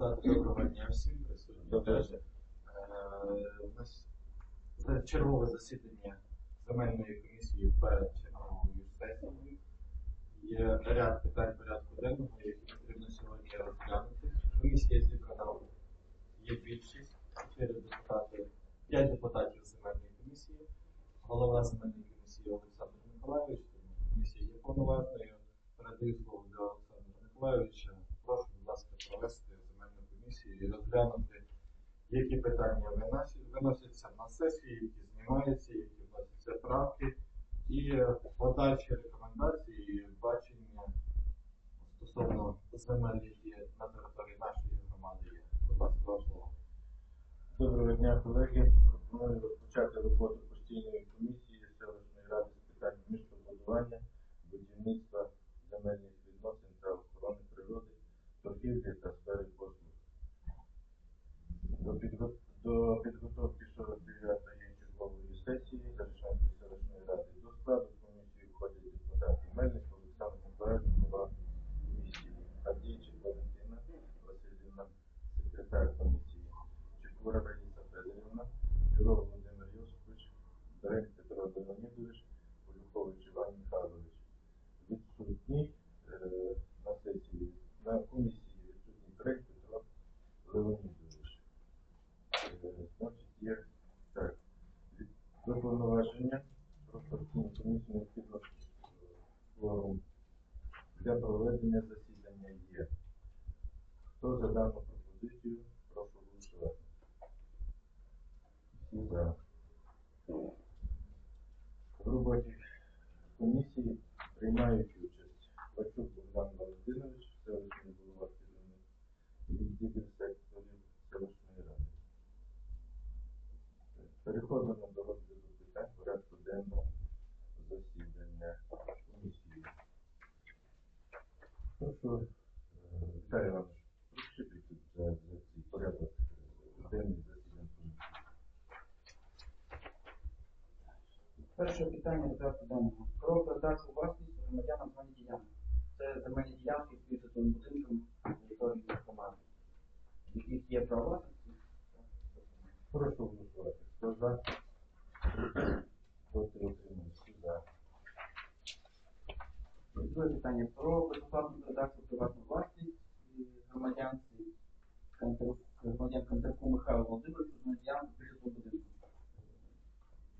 доброго дня всім присутнім. Е, це чергове засідання земельної комісії перед черговою сесією. Є ряд питань порядку денного, які потрібно сьогодні розглянути. Комісія зібрана є більшість, чотири депутати, п'ять депутатів земельної комісії, голова земельної комісії Олександр Миколайович, комісія є повноважною. Передаю слово для Олександра Миколайовича. Прошу, будь ласка, провести земельну комісію і розглянути, які питання виносяться на сесії, які знімаються, які вносяться правки, і е, подальші рекомендації і бачення стосовно земель, які на території нашої громади є. Будь ласка, слово. Доброго дня, колеги. Пропоную розпочати роботу постійної комісії селищної ради з питань містобудування, будівництва, земельних відносин та охорони природи, торгівлі та сфери. До, підго- до підготовки 49-ї чергової сесії Зарічанської селищної ради до складу комісії входять депутати Мельник, Олександр Миколаївич, голова комісії, Авдійчик Валентина Васильівна, секретар комісії, Чекура Раїса Федорівна, Юров Володимир Йосипович, Дерек Петро Леонідович, Полюхович Іван Михайлович. Відсутній е, на сесії, на комісії відсутній Дерек Петро Леонідович. Е, Значить, є так. Від- До повноваження про постійну комісію необхідно е, кворум для проведення засідання є. Хто за дану пропозицію, прошу голосувати. Всі за. В роботі комісії приймають участь Бачук Богдан Валентинович, селищний голова керівник відділів секторів селищної ради. Переходимо до розгляду питань порядку денного засідання комісії. Прошу, е, Віталій Іванович, прочитайте за, за цей порядок е, денний засідань комісії. Перше питання порядку денного. Про передачу власність громадянам земельні ділянки. Це земельні ділянки під житловим будинком території громади. Яких є право власності? Прошу голосувати. Проти утримуюсь. За. Друге питання. Про безоплатну передачу у приватну власність е, громадянці Кантеру- громадян Кантерку Михайлу Володимировичу на ділянку під житловим будинком.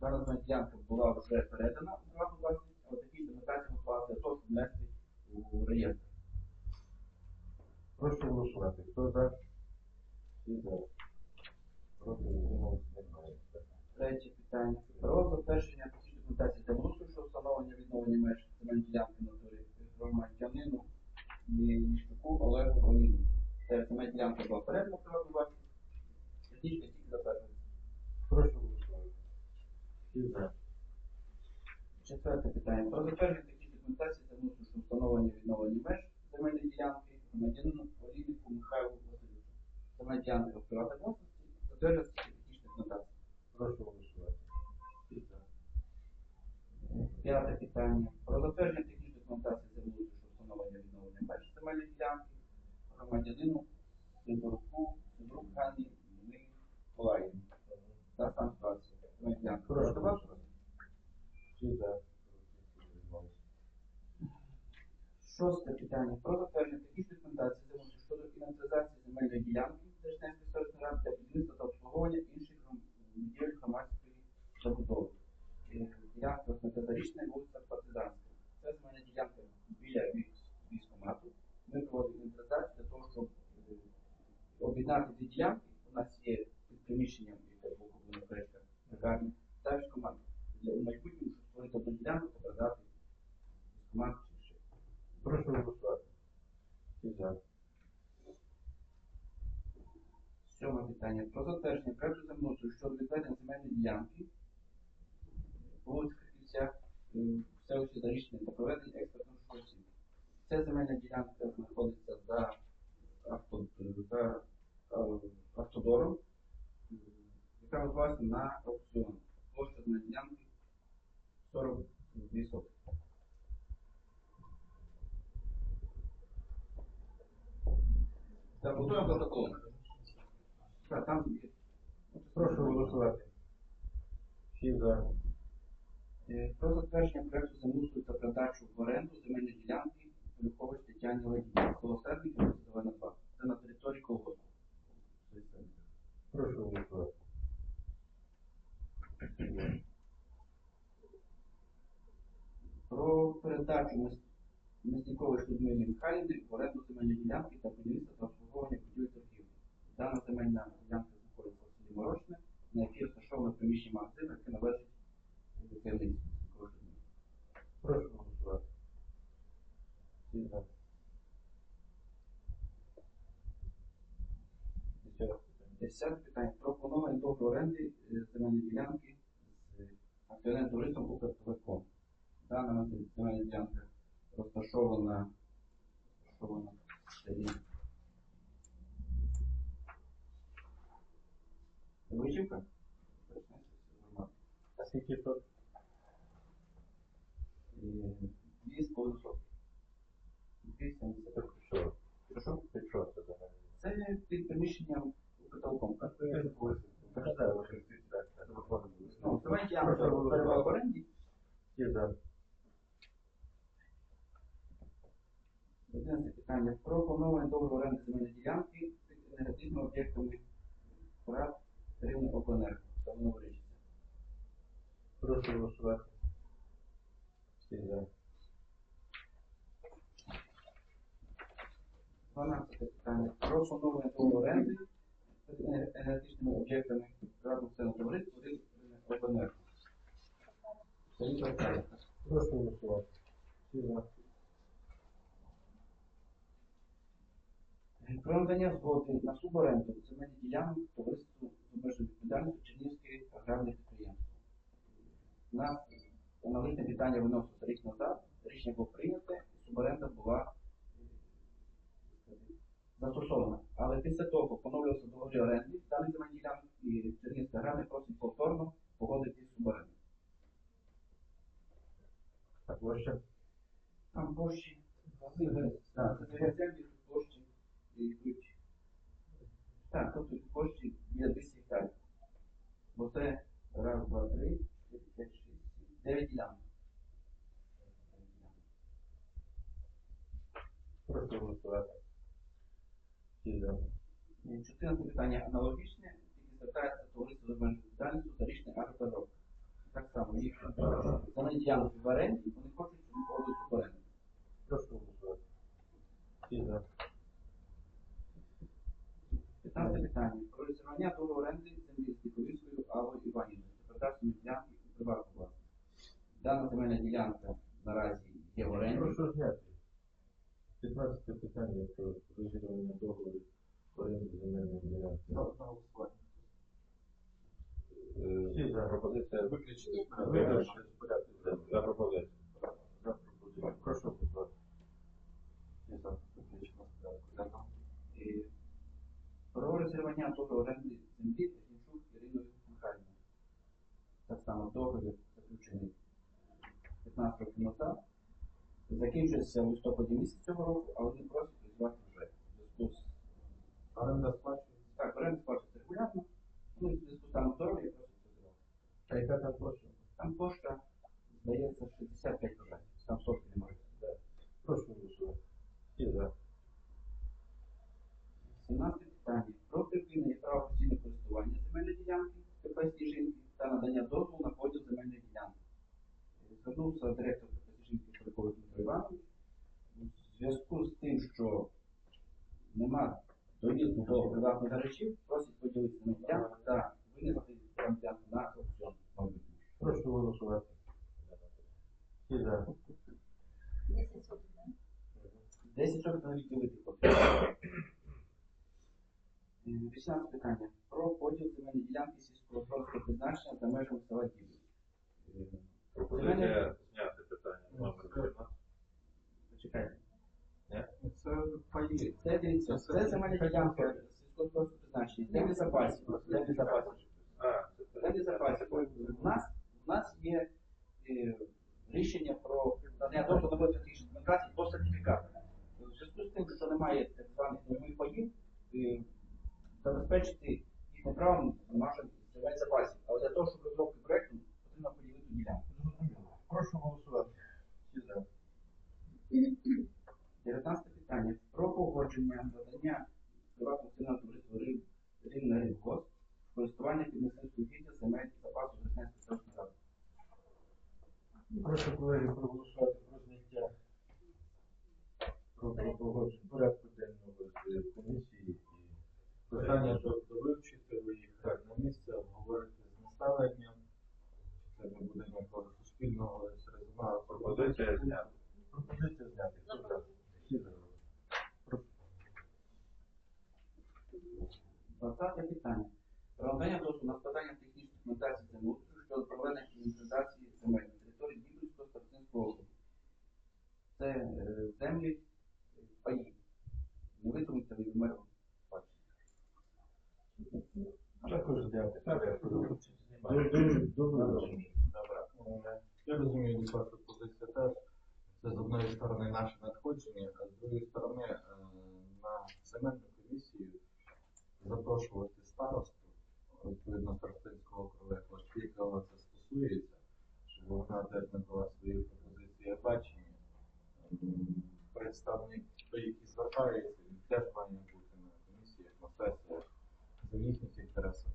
Зараз на ділянка була вже передана у приватну власність, але такі документації готувалися то внести у реєстр. Прошу голосувати. Хто за? Всі за. Проти утримуюсь. Немає. Третє питання. Про затвердження технічної документації землеустрою щодо встановлення відновлення меж земельної ділянки на території громадянину Міщуку Олегу Оліну. Земельна ділянка була передана приватну власність. Технічно тільки затверджується. Прошу голосувати. Четверте питання. Про затвердження технічної документації землеустрою щодо встановлення відновлення меж земельної ділянки громадянину Олійнику Михайлу Васильовичу. Земельна ділянка в приватній власності затверджується технічна документація. Прошу голосувати. П'яте питання. Про затвердження технічної документації землеустрою щодо встановлення відновлення меж земельної ділянки громадянину Сидоруку Сидорук Ганні Миколаївні. Та сам ситуація. За. Проти утримуюсь. Шосте питання. Про затвердження технічної документації землеустрою щодо інвентаризації земельної ділянки Держневської селищної ради для будівництва та обслуговування інших будівель громадської забудови. Е, Ділянка 80-річна, вулиця Партизанська. Це земельна ділянка біля військ- військкомату. Ми проводимо інвентаризацію для того, щоб е, об'єднати дві ділянки. У нас є під приміщенням, яке було куплено кришка, лікарні, та військкомат. Для у майбутньому, щоб створити одну ділянку та продати військкомат чи ще. Прошу голосувати. Всі за. Сьоме питання. Про затвердження проекту землеустрою щодо відведення земельної ділянки по вулиці Криківця е, в селищі Зарічне та проведення експертної оцінки. Ця земельна ділянка знаходиться за, авто, за е, автодором, яка відбулася на аукціон. Площа земельної ділянки 42 сотки. Так, готуємо протокол. Так, там є. Прошу голосувати. Всі за. Е, Про затвердження проекту землеустрою та передачу в оренду земельної ділянки Полюхович Тетяні Ладії. Село Сербів, вулиця Зелена 2. Це на території колгоспу. Прошу голосувати. Про передачу Мис- Миснікової Людмилі Михайлівни в оренду земельної ділянки та будівництва та обслуговування будівель торгівлі. Дана земельна ділянка знаходиться в селі Морошне, на якій розташовано приміщення магазину, яке належить керівництву Миснікової Людмилі. Прошу голосувати. Всі за. Десяте питання. Десяте питання планування договору оренди е, земельної ділянки з акціонерним товариством Укртелеком. Дана земельна ділянка розташована, розташована в селі. Вичівка? А скільки тут? Дві з половиною. Дві це під приміщенням Укртелеком. Так, Ну, ділянка Прошу голосувати. перебувала в оренді. Всі за. Одинадцяте питання про поновлення договору оренди земельної ділянки з енергетичними об'єктами ПРАТ Рівне Обленерго та Новорічця. Прошу голосувати. Всі за. 12 питання про поновлення договору оренди енергетичними об'єктами товариства Рівне Обленерго. Селі Кварталівка. Прошу голосувати. Про надання згоди на суборенду земельних ділянок товариству з обмеженою відповідальністю Чернігівське аграрне підприємство. На аналогічне питання виносилося рік назад, рішення було прийнято, і суборенда була застосована. Але після того поновлювався договір оренди даних земельних ділянок, і Чернігівське аграрне просить повторно погодити суборенду. А площа? Там площі, так, це дві землі, площі і йдуть. Так, тобто площі біля 200 гектарів. Бо це раз, два, три, чотири, п'ять, шість, сім, дев'ять ділянок. Прошу голосувати. Всі 14 питання аналогічне, тільки звертається товариство з відповідальністю та річний агропереробка. Так само їх земельні ділянки в оренді, вони хочуть, щоб погодили в оренду. Прошу голосувати. Всі за. 15 питання. Про договору оренди землі з Діковівською Аллою Іванівною. Передачні ділянки у приватну власність. Дана земельна ділянка наразі є в оренді. Прошу зняти. 15 питання про розірвання договору оренди земельної ділянки. За одне голосування. Всі за. Пропозиція Виключити. Виключити з порядку денного. за пропозицію. За пропозицію. Прошу голосувати. І за виключено з порядку денного. І Про резервування договору оренди землі Технічук Іриною Михайлівною. Так само договір заключений 15 років. Закінчується в листопаді місяці цього року, але вони просять працювати вже. В зв'язку з Оренда сплачується. Так, оренда сплачується регулярно. Ну, і в зв'язку з станом здоров'я просять працювати. А яка там площа? Там площа, здається, 65 вважає. Там сотки немає. Прошу голосувати. Всі за. 17 питання. Про припинення права постійного користування земельної ділянки КП Сніжинки та надання дозволу на поділ земельної ділянки. Е, Звернувся директор КП Сніжинки Полікович Дмитро Іванович. У зв'язку з тим, що нема доїзду до приватних гаражів, просить поділити земельну та винести ділянку на аукціон. Прошу голосувати. Всі за. 10 років на відділити потрібно. Е, 18 питання. Про поділ земельної ділянки сільськогосподарського призначення за межами села. Е, Пропозиція зняти питання номер 13. Почекайте. Це паї. Це дивіться, це земельна ділянка сільськогосподарського для безопасности. Для безопасности. У нас, у нас є е, рішення про надання дозволу на витрат технічної документації по сертифікату. У зв'язку з тим, що немає так званих нових паїв, е, забезпечити їхнє право на наше земель запасів. Але для того, щоб розробки проекту, потрібно поділити ділянку. Зрозуміло. Прошу голосувати. Всі за. 19 питання. Про погодження надання приватного акціонерного товариства «Рим- Рівне Рибгосп в під мисливською земель запасу Деснянської селищної ради. Прошу колеги проголосувати про зняття про про погодження порядку денного з комісії і Питання до, до вивчити, виїхати на місце, обговорити з населенням. Це не буде ніякого суспільного резонансу. Пропозиція зняти. пропозиція зняти. 20 питання. Про надання дозволу на складання технічної документації землеустрою щодо проведення інвентаризації земель на території Дніпровського старостинського округу. Це е, землі е, паї. Не витримуйте ви меру. Також. Е, Я розумію, ваша позиція теж. Це з одної сторони наше надходження, а з другої сторони е, на земельну комісію запрошувати старосту, відповідно старостинського округу, як спікер це стосується, щоб вона теж надала свої пропозиції бачення. Представник, той, який звертається, він теж має бути на комісіях, на сесіях за їхніх інтересах.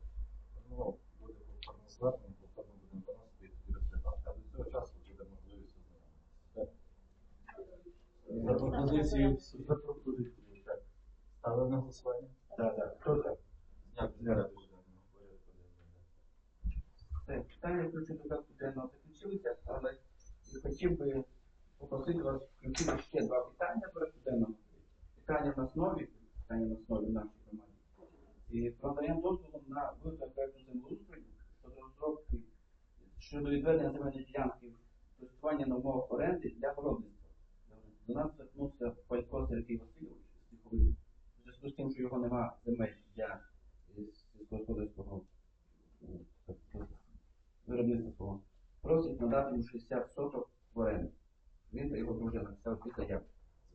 Ну, буде повторне звернення, повторно будемо виносити і тоді розглядати. А до цього часу буде можливість ознайомитися. За пропозицію. Так. ставили на голосування? Так, так. Хто за? Зняти з Зняти. порядку денного. Порядку денного. Це питання включено до порядку денного закінчилися, але я хотів би попросити вас включити ще два питання порядку денного. Питання в нас нові, питання в нас нові в нашій громаді. І про надання дозволу на виготовлення проекту землеустрою щодо розробки щодо відведення земельної ділянки в користування на умовах оренди для городництва. До нас звернувся Палько Сергій Васильович з Тихової. В зв'язку з тим, що його немає земель для сільськогосподарського виробництва свого. Просить надати йому 60 соток в оренду. Він та його дружина написали під заяву.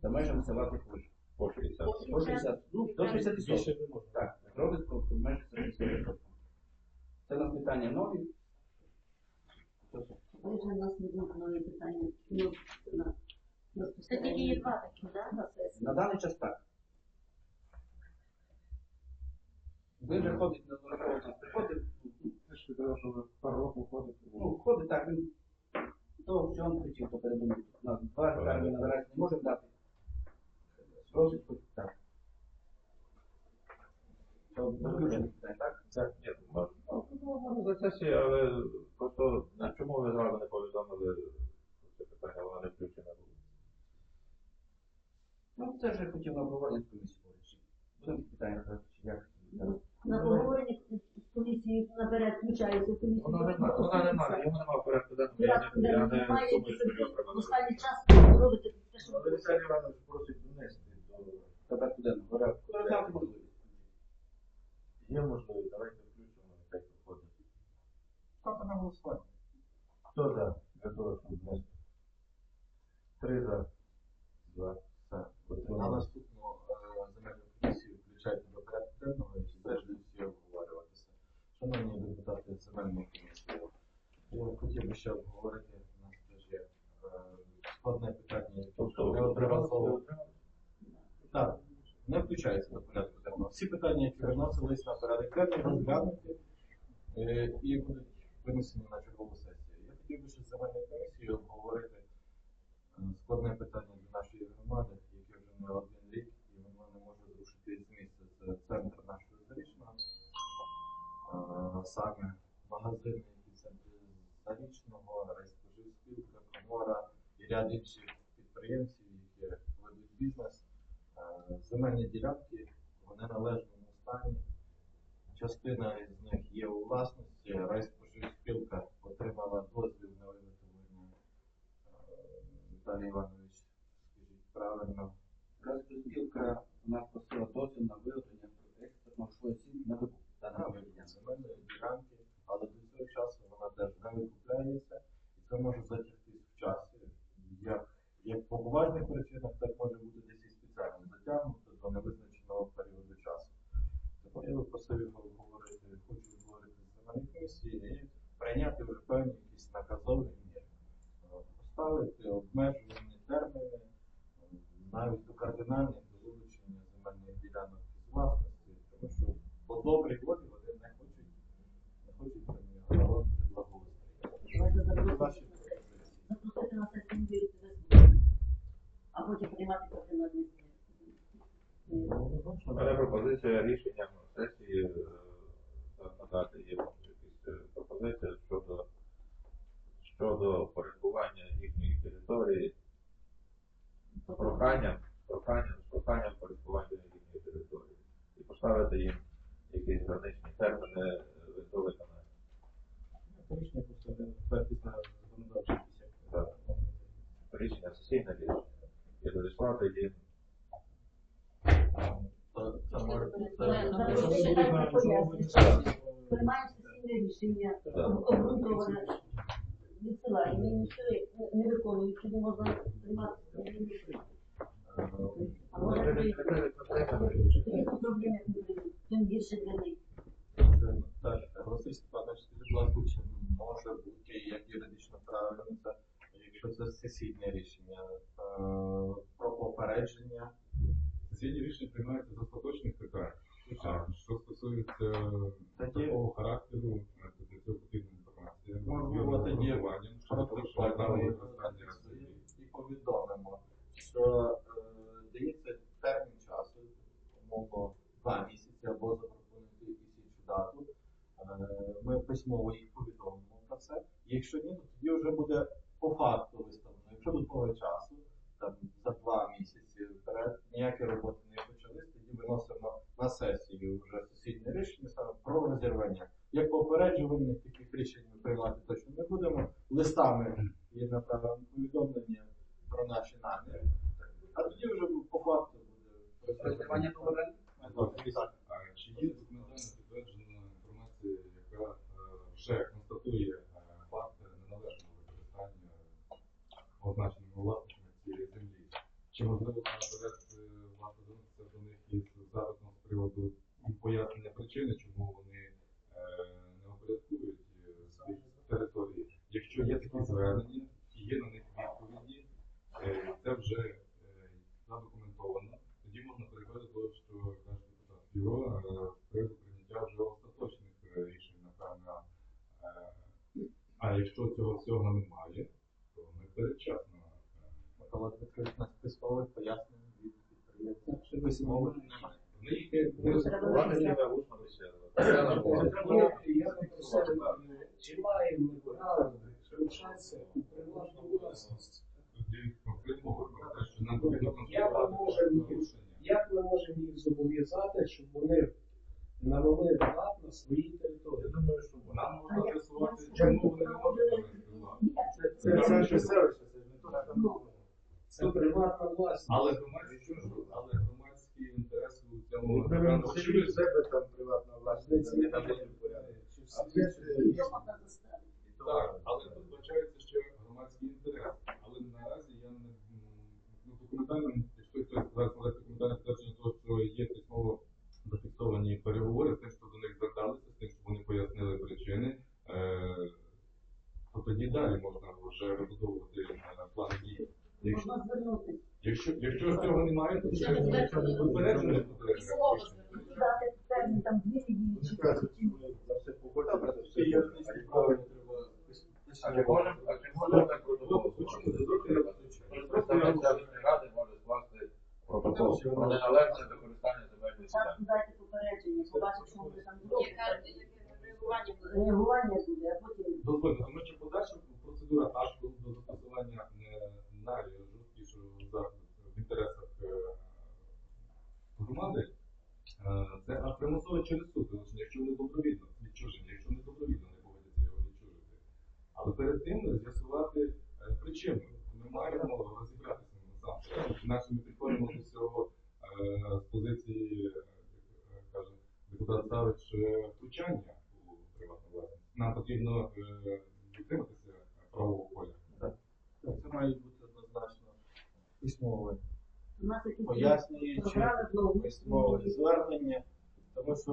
За межами села Тиховий. По 60. До 60, ну, до 60 Більше соток. не можна. Так, робить в межах 60 соток. Це у нас питання нові. В нас не нові питання. Ну, Це тільки є два такі, сесії. На даний час так. Ви вже ходить на дорогу, нас приходить, Ти ж казав, що ви пару років ходите. ну, ходить так, він то все он хотів, то передумав. На два гектари ми наразі не можемо дати. Просить хоч так. То виключено питання, так? Так. Ні, можна. Ну, можна за сесію, але просто на чому ви зразу не повідомили це питання, воно не включене було. Ну, це вже хотів на обговорення з комісією. Будемо питання чи як. Ну, На обговоренні з комісії наперед включається комісію. Воно немає, вона немає, його немає в порядку денному, я не, я не думаю, що його треба в останній час робите те, що Але Віталій Іванович просить донести до Тепер будемо. порядку. Розглянути можливість. Є можливість, давайте включимо, нехай проходить. Ставте на голосування. Хто за? Для того, щоб внести. Три за. Два. Все. На наступну е, земельну комісію включайте до порядку денного і теж будуть всі обговорюватися. Шановні депутати земельної комісії, я хотів би ще обговорити, у нас теж є е, складне питання, Тобто, неодноразово Так, не включається до порядку денного. Всі питання, які виносились на порядок денний, розглянуті е, і будуть винесені на чергову сесію. Я хотів би ще з земельною комісією обговорити е, складне питання для нашої громади, яке вже не один рік, і воно не може зрушити з місця. Це центр нашого зарічного, а саме магазини, які в центрі зарічного, райспоживспілка, комора і ряд інших підприємців, які ведуть бізнес. Е, Земельні ділянки вони в належному стані. Частина із них є у власності. Райспоживспілка отримала дозвіл на виготовлення. е, Віталій Іванович, скажіть правильно. Розпілка у нас просила дозвіл на виготовлення експертного шву оцінки на викуп даної ділянки. земельної ділянки, але до цього часу вона теж не викупляється, і це може затягтись в часі. Як, як по поважних причинах, так може бути десь і спеціально затягнуто до невизначеного періоду часу. Я би просив його обговорити, хочу обговорити з земельної комісії і прийняти вже певні якісь наказові міри. Е, Поставити обмежувані терміни, е, навіть до кардинальних до вилучення земельних ділянок із власності, тому що по добрій волі вони не хочуть, не хочуть проводити благоустрій. Давайте Ваші запросити пропозиції. запросити на сесію вірити весь а потім приймати кардинальні зміни. У мене пропозиція рішенням сесії е, надати їм якісь е, пропозиції щодо, щодо порядкування їхньої території з проханням, проханням, з проханням порядкування їхньої території і поставити їм якісь граничні терміни е, до виконання. Рішення просто не на законодавчий Так. Рішення сесійне рішення. І додіслати їм То це може Приймаємо сесійне рішення, Да. обґрунтоване, відсилаємо, і нічого не виконуємо, чи не можна приймати сесійне рішення. А може тоді проблеми не прийдуть, тим більше для них. Так, Василь Степанович, скажіть, будь ласка, чи може бути як юридично правильно це, якщо це сесійне рішення е, про попередження Сесійні рішення приймаються з остаточних питань. А. Що стосується Тоді- такого характеру, е, то для цього потрібна інформація. Можливо, з тоді урахуванням, що протокол що даний останній раз і повідомимо, що е, дається термін часу, умовно, два або запропонуйте якусь іншу дату. Е, Ми письмово їх повідомимо про це. Якщо ні, то тоді вже буде по факту виставлено. Якщо до того часу, там за два місяці вперед, ніякі роботи не почались, тоді виносимо на сесію вже сесійне рішення саме про розірвання. Як попереджувальних таких рішень ми приймати точно не будемо. Листами є направлено повідомлення про наші наміри. А тоді вже по факту буде Розірвання договору? Так. А Чи є документально підтверджена інформація, яка е, вже констатує е, факт неналежного використання означеними власниками цієї землі? Чи можливо наперед варто звернутися до них із запитом з приводу пояснення причини, чому вони е, не опорядкують е, території? Якщо є такі звернення і є на них відповіді, е, це вже задокументовано, тоді можна переходити до того, що каже депутат Фіро, з приводу прийняття вже остаточних рішень, напевно. А якщо цього всього немає, передчасно. Микола Дмитрович нас від підприємця. Чи письмове немає. Вони їх не Я чи маємо ми право у приватну власність? Як ми можемо їх, зобов'язати, щоб вони навели лад на своїй території? думаю, що Нам можна з'ясувати, чому вони не можуть. Це, селище, це ж не то, що це приватна власність. Але громадський, але громадський інтерес у цьому в очевидний. себе там приватна власність, не там Так, але тут вбачається ще громадський інтерес. Але наразі я не ну, документально, якщо хтось зараз надасть документальне підтвердження того, що є письмово зафіксовані переговори з тим, що до них зверталися, з тим, що вони пояснили причини, е, то тоді далі можна вже вибудовувати е, план дій. Якщо, Можна звернутися. Якщо, якщо ж цього немає, то Вже не попередження буде. Слово. Дати термін там дві неділі чи правильно треба А чи можемо, а чи можемо так робити? Представник селищної ради може скласти протокол. Про неналежне використання земельної Зараз дайте попередження, побачимо, що вони там буде? Реагування буде, а потім Дозвольте, тому що подальша процедура аж до до застосування е, найжорсткішого заходу в інтересах е, громади, е, це аж примусове через суд, тому що якщо не добровільно відчуження, якщо не добровільно не погодяться його відчужити. Але перед тим з'ясувати е, причину. Ми маємо розібратися насамперед. Інакше ми підходимо до цього е, з позиції, е, як каже депутат Савич, втручання у приватну власність. Нам потрібно дотриматися правового поля. Це має бути однозначно письмове у нас якісь пояснюючи, письмове звернення. тому що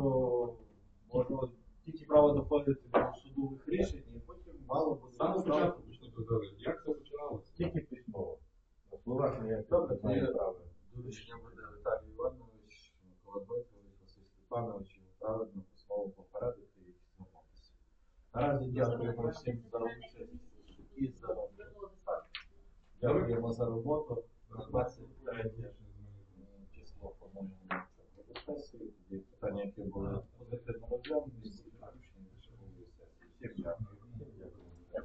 можна тільки право доходити до судових рішень, і потім мало буде. Саме спочатку почну додали. Як це починалося? Тільки письмово. На словах не як добре, це не правда. Доручення буде Віталій Іванович, Микола Дмитрович, Василь Степанович, і правильно письмово попередити і знайомитися. Наразі дякуємо всім за роботу і за роботу. Дякуємо за роботу. На 23 число, по-моєму, це. pytanie, jakie było. Pozytywne, bo dla mnie jest ciemnia.